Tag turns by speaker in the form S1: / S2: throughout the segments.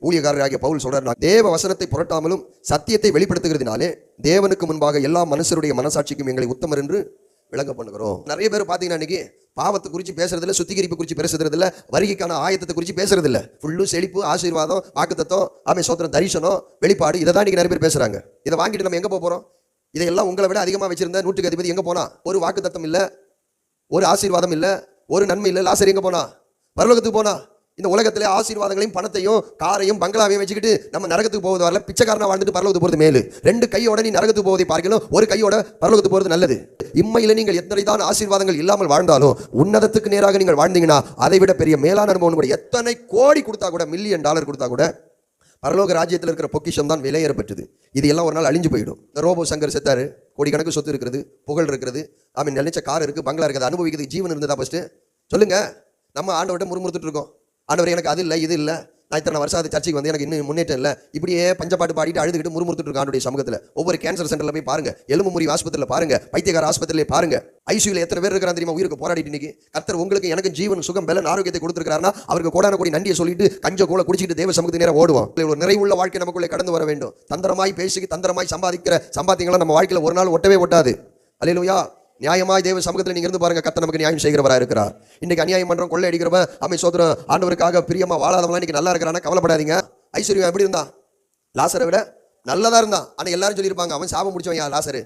S1: ஊழியக்காரராகிய பவுல் சொல்றார் "நான் தேவ வசனத்தை புரட்டாமலும் சத்தியத்தை வெளிப்படுத்துகிறதுனாலே தேவனுக்கு முன்பாக எல்லா மனுஷருடைய மனசாட்சிக்கும் எங்களை உத்தமர் என்று விளங்க பண்ணுகிறோம். நிறைய பேர் பார்த்தீங்கன்னா இன்னைக்கு பாவத்தை குறித்து பேசுறதில்ல சுத்திகரிப்பு குறித்து பேசுறதில்ல வருகைக்கான ஆயத்தத்தை குறித்து பேசுறதில்ல. ஃபுல்லும் செழிப்பு ஆசீர்வாதம் வாக்குத்தத்தம் ஆமை சோத்திரம் தரிசனம் வெளிப்பாடு இதை தான் நிறைய பேர் பேசுறாங்க. இதை வாங்கிட்டு நம்ம எங்கே போகிறோம் இதையெல்லாம் உங்களை விட அதிகமாக வச்சிருந்த நூற்றுக்கு அதிபதி எங்கே போனா? ஒரு வாக்குத்தத்தம் இல்லை ஒரு ஆசீர்வாதம் இல்லை ஒரு நன்மை இல்லை லாசர் எங்கே போனா? பரலோகத்துக்கு போனா? இந்த உலகத்திலே ஆசீர்வாதங்களையும் பணத்தையும் காரையும் பங்களாவையும் வச்சுக்கிட்டு நம்ம நரகத்துக்கு போவது வரல. பிச்சைக்காரனா வாழ்ந்துட்டு பரலோகத்துக்கு போகிறது மேலு. ரெண்டு கையோட நீ நரகத்துக்கு போவதை பார்க்கணும். ஒரு கையோட பரலோகத்துக்கு போகிறது நல்லது. இம்மையில் நீங்கள் எத்தனை தான் ஆசீர்வாதங்கள் இல்லாமல் வாழ்ந்தாலும் உன்னதத்துக்கு நேராக நீங்கள் வாழ்ந்தீங்கன்னா அதை விட பெரிய மேலான அனுபவம் கூட எத்தனை கோடி கொடுத்தா கூட மில்லியன் டாலர் கொடுத்தா கூட பரலோக ராஜ்யத்தில் இருக்கிற பொக்கிஷம் தான் விலையேறப்பட்டது இது எல்லாம் ஒரு நாள் அழிஞ்சு போயிடும். இந்த ரோபோ சங்கர் செத்தாரு. கோடிக்கணக்கு சொத்து இருக்கிறது புகழ் இருக்கிறது. ஆமீன் நினைச்ச கார் இருக்குது பங்களா இருக்குது அனுபவிக்கிறது ஜீவன் இருந்ததா ஃபஸ்ட்டு சொல்லுங்கள் நம்ம ஆண்டவர்கிட்ட முறுமுறுத்துட்டு இருக்கோம். ஆண்டவர் எனக்கு அது இல்லை இது இல்லை. நான் இத்தனை வருஷம் அது சர்ச்சைக்கு வந்து எனக்கு இன்னும் முன்னேற்றம் இல்லை. இப்படியே பஞ்சப்பாட்டு பாடிட்டு அழுதுகிட்டு முறுமுறுத்துட்டு இருக்கான் ஆண்டுடைய சமூகத்தில். ஒவ்வொரு கேன்சர் சென்டரில் போய் பாருங்க. எலும்பு முறிவு ஆஸ்பத்திரியில் பாருங்க. பைத்தியகார ஆஸ்பத்திரியில் பாருங்க. ஐசியூல எத்தனை பேர் இருக்கிறாங்க தெரியுமா? உயிருக்கு போராடிட்டு இன்னைக்கு. கர்த்தர் உங்களுக்கு எனக்கு ஜீவன் சுகம் பலன் ஆரோக்கியத்தை கொடுத்துருக்காருன்னா அவருக்கு கோடான கோடி நன்றியை சொல்லிட்டு கஞ்ச கோல குடிச்சிட்டு தேவ சமூகத்து நேரம் ஓடுவோம் ஒரு நிறைவுள்ள வாழ்க்கை நமக்குள்ளே கடந்து வர வேண்டும். தந்திரமாய் பேசி தந்திரமாய் சம்பாதிக்கிற சம்பாத்தியங்களை நம்ம வாழ்க்கையில் ஒரு நாள் ஒட்டவே ஒட்டாது. அல்லேலூயா நியாயமாக தேவ சமூகத்தில் நீங்கள் இருந்து பாருங்க கத்த நமக்கு நியாயம் செய்கிறவராக இருக்கிறார். இன்றைக்கி அநியாயம் பண்ணுறோம் கொள்ளை அடிக்கிறவன் அமை சோதரம் ஆண்டவருக்காக பிரியமாக வாழாதவங்களாம் இன்னைக்கு நல்லா இருக்கிறானா கவலைப்படாதீங்க. ஐஸ்வர்யம் எப்படி இருந்தான் லாசரை விட நல்லதாக இருந்தான் ஆனால் எல்லாரும் சொல்லியிருப்பாங்க அவன் சாபம் முடிச்சவன் யா லாசரு.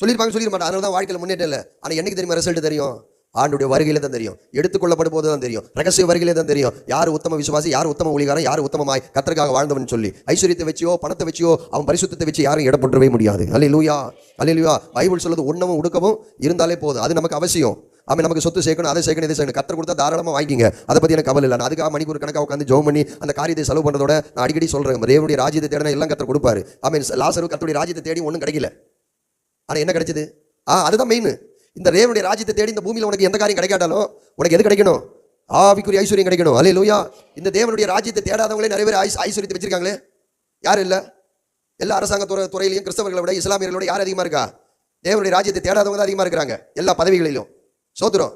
S1: சொல்லியிருப்பாங்க சொல்லிட அதனால தான் வாழ்க்கையில் முன்னேற்றம் இல்லை. ஆனால் என்னைக்கு தெரியுமா ரிசல்ட் தெரியும்? ஆண்டுடைய வருகையில தான் தெரியும். எடுத்துக்கொள்ளப்படும் போது தான் தெரியும். ரகசிய வருகையில தான் தெரியும். யார் உத்தம விசுவாசி யார் உத்தம ஒளிகாரன் யார் உத்தமமாய் கத்தருக்காக வாழ்ந்தவன் சொல்லி ஐஸ்வர்யத்தை வச்சியோ பணத்தை வச்சியோ அவன் பரிசுத்தத்தை வச்சு யாரும் இடப்பட்டுவே முடியாது. அல்ல லூயா அல்ல லூயா பைபிள் சொல்லுது உண்ணவும் உடுக்கவும் இருந்தாலே போதும். அது நமக்கு அவசியம். அவன் நமக்கு சொத்து சேர்க்கணும் அதை சேர்க்கணும் இதை சேர்க்கணும். கத்தர் கொடுத்தா தாராளமாக வாங்கிங்க அதை பற்றி எனக்கு கவலை இல்லை. நான் அதுக்காக மணிக்கூர் கணக்காக உட்காந்து ஜோம் பண்ணி அந்த காரியத்தை செலவு பண்ணுறதோட நான் அடிக்கடி சொல்கிறேன் ரேவனுடைய ராஜ்யத்தை தேடினா எல்லாம் கத்தர் கொடுப்பாரு. அவன் லாசரு கத்தருடைய ராஜ்யத்தை தேடி ஒன்றும் கிடைக்கல. ஆனால் என்ன கிடைச்சது? ஆ அதுதான் மெயின் இந்த ரேவனுடைய ராஜ்யத்தை தேடி இந்த பூமியில் உனக்கு எந்த காரியம் கிடைக்காட்டாலும் உனக்கு எது கிடைக்கணும்? ஆவிக்குரிய ஐஸ்வர்யம் கிடைக்கணும். அல்ல லூயா இந்த தேவனுடைய ராஜ்யத்தை தேடாதவங்களே நிறைய பேர் ஐஸ் ஐஸ்வர்யத்தை வச்சிருக்காங்களே. யாரும் இல்லை? எல்லா அரசாங்க துறை துறையிலையும் கிறிஸ்தவர்களை விட இஸ்லாமியர்களோட யார் அதிகமாக இருக்கா? தேவனுடைய ராஜ்யத்தை தேடாதவங்க தான் அதிகமாக இருக்கிறாங்க. எல்லா பதவிகளிலும். சோத்துரும்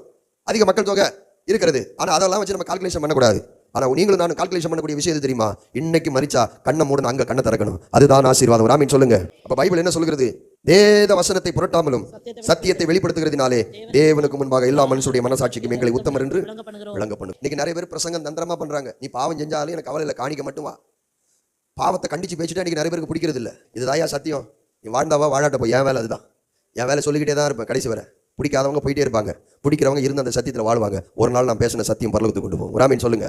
S1: அதிக மக்கள் தொகை இருக்கிறது. ஆனால் அதெல்லாம் வச்சு நம்ம கால்குலேஷன் பண்ணக்கூடாது. ஆனால் நீங்களும் நான் கால்குலேஷன் பண்ணக்கூடிய விஷயம் எது தெரியுமா? இன்னைக்கு மறிச்சா கண்ணை மூடணும் அங்கே கண்ணை திறக்கணும். அதுதான் ஆசீர்வாதம். ராமின் சொல்லுங்க. அப்போ பைபிள் என்ன சொல்கிறது வேத வசனத்தை புரட்டாமலும் சத்தியத்தை வெளிப்படுத்துகிறதுனாலே தேவனுக்கு முன்பாக எல்லா மனுஷருடைய மனசாட்சிக்கும் எங்களை உத்தமர் என்று
S2: விளங்க பண்ணுகிறோம்
S1: விளங்க பண்ணும் இன்னைக்கு நிறைய பேர் பிரசங்கம் தந்திரமா பண்றாங்க. நீ பாவம் செஞ்சாலும் எனக்கு கவலை இல்லை காணிக்க மட்டும் வா. பாவத்தை கண்டிச்சு பேசிட்டா இன்னைக்கு நிறைய பேருக்கு பிடிக்கிறது இல்லை இதுதாயா சத்தியம்? நீ வாழ்ந்தாவா வாழாட்ட போய். என் வேலை அதுதான். என் வேலை சொல்லிக்கிட்டே தான் இருப்பேன் கடைசி வரை. பிடிக்காதவங்க போயிட்டே இருப்பாங்க. பிடிக்கிறவங்க இருந்து அந்த சத்தியத்தில் வாழ்வாங்க. ஒரு நாள் நான் பேசின சத்தியம் பரலத்துக்கு கொண்டு போவோம் ராமின் சொல்லுங்க.